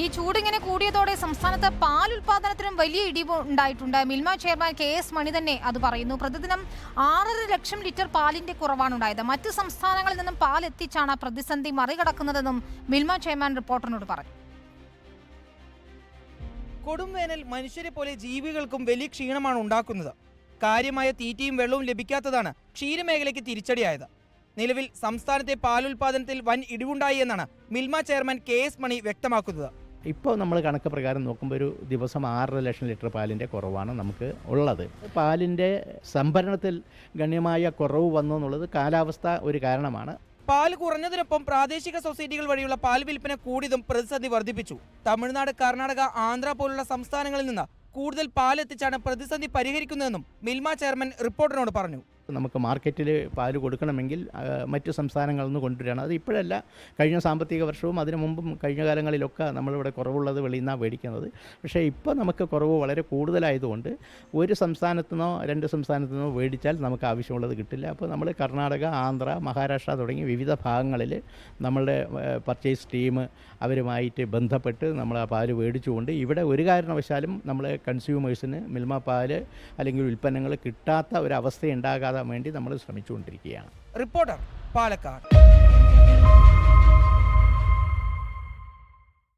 ഈ ചൂടിങ്ങനെ കൂടിയതോടെ സംസ്ഥാനത്ത് പാൽ ഉൽപാദനത്തിനും വലിയ ഇടിവ് ഉണ്ടായിട്ടുണ്ട്. Milma chairman K S Mani തന്നെ അത് പറയുന്നു. പ്രതിദിനം ആറര ലക്ഷം ലിറ്റർ പാലിന്റെ കുറവാണ് ഉണ്ടായത്. മറ്റു സംസ്ഥാനങ്ങളിൽ നിന്നും പാൽ എത്തിച്ചാണ് പ്രതിസന്ധി മറികടക്കുന്നതെന്നും മിൽമ ചെയർമാൻ റിപ്പോർട്ടറിനോട് പറഞ്ഞു. കൊടും വേനൽ മനുഷ്യരെ പോലെ ജീവികൾക്കും വലിയ ക്ഷീണമാണ് ഉണ്ടാക്കുന്നത്. കാര്യമായ തീറ്റയും വെള്ളവും ലഭിക്കാത്തതാണ് ക്ഷീരമേഖലയ്ക്ക് തിരിച്ചടിയായത്. നിലവിൽ സംസ്ഥാനത്തെ പാലുൽപാദനത്തിൽ വൻ ഇടിവുണ്ടായി എന്നാണ് Milma chairman K S Mani വ്യക്തമാക്കുന്നത്. ഇപ്പോൾ നമ്മൾ കണക്ക് പ്രകാരം നോക്കുമ്പോൾ ഒരു ദിവസം ആറര ലക്ഷം ലിറ്റർ പാലിന്റെ കുറവാണ് നമുക്ക് ഉള്ളത്. പാലിന്റെ സംഭരണത്തിൽ ഗണ്യമായ കുറവ് വന്നു എന്നുള്ളത് കാലാവസ്ഥ ഒരു കാരണമാണ്. പാൽ കുറഞ്ഞതിനൊപ്പം പ്രാദേശിക സൊസൈറ്റികൾ വഴിയുള്ള പാൽ വിൽപ്പന കൂടിയതും പ്രതിസന്ധി വർദ്ധിപ്പിച്ചു. തമിഴ്നാട് കർണാടക ആന്ധ്ര പോലുള്ള സംസ്ഥാനങ്ങളിൽ നിന്ന് കൂടുതൽ പാൽ എത്തിച്ചാണ് പ്രതിസന്ധി പരിഹരിക്കുന്നതെന്നും മിൽമ ചെയർമാൻ റിപ്പോർട്ടറിനോട് പറഞ്ഞു. നമുക്ക് മാർക്കറ്റിൽ പാൽ കൊടുക്കണമെങ്കിൽ മറ്റു സംസ്ഥാനങ്ങളിൽ നിന്ന് കൊണ്ടുവരികയാണ്. അത് ഇപ്പോഴല്ല. കഴിഞ്ഞ സാമ്പത്തിക വർഷവും അതിനു മുമ്പും കഴിഞ്ഞ കാലങ്ങളിലൊക്കെ നമ്മളിവിടെ കുറവുള്ളത് വെളിയിൽ നിന്നാണ് മേടിക്കുന്നത്. പക്ഷേ ഇപ്പോൾ നമുക്ക് കുറവ് വളരെ കൂടുതലായതുകൊണ്ട് ഒരു സംസ്ഥാനത്തു നിന്നോ രണ്ട് സംസ്ഥാനത്തു നിന്നോ മേടിച്ചാൽ നമുക്ക് ആവശ്യമുള്ളത് കിട്ടില്ല. അപ്പോൾ നമ്മൾ കർണാടക ആന്ധ്ര മഹാരാഷ്ട്ര തുടങ്ങി വിവിധ ഭാഗങ്ങളിൽ നമ്മളുടെ പർച്ചേസ് ടീം അവരുമായിട്ട് ബന്ധപ്പെട്ട് നമ്മൾ ആ പാൽ മേടിച്ചുകൊണ്ട് ഇവിടെ ഒരു കാരണവശാലും നമ്മൾ കൺസ്യൂമേഴ്സിന് മിൽമ പാൽ അല്ലെങ്കിൽ ഉൽപ്പന്നങ്ങൾ കിട്ടാത്ത ഒരു അവസ്ഥ വേണ്ടി നമ്മൾ ശ്രമിച്ചുകൊണ്ടിരിക്കുകയാണ്. റിപ്പോർട്ടർ പാലക്കാട്.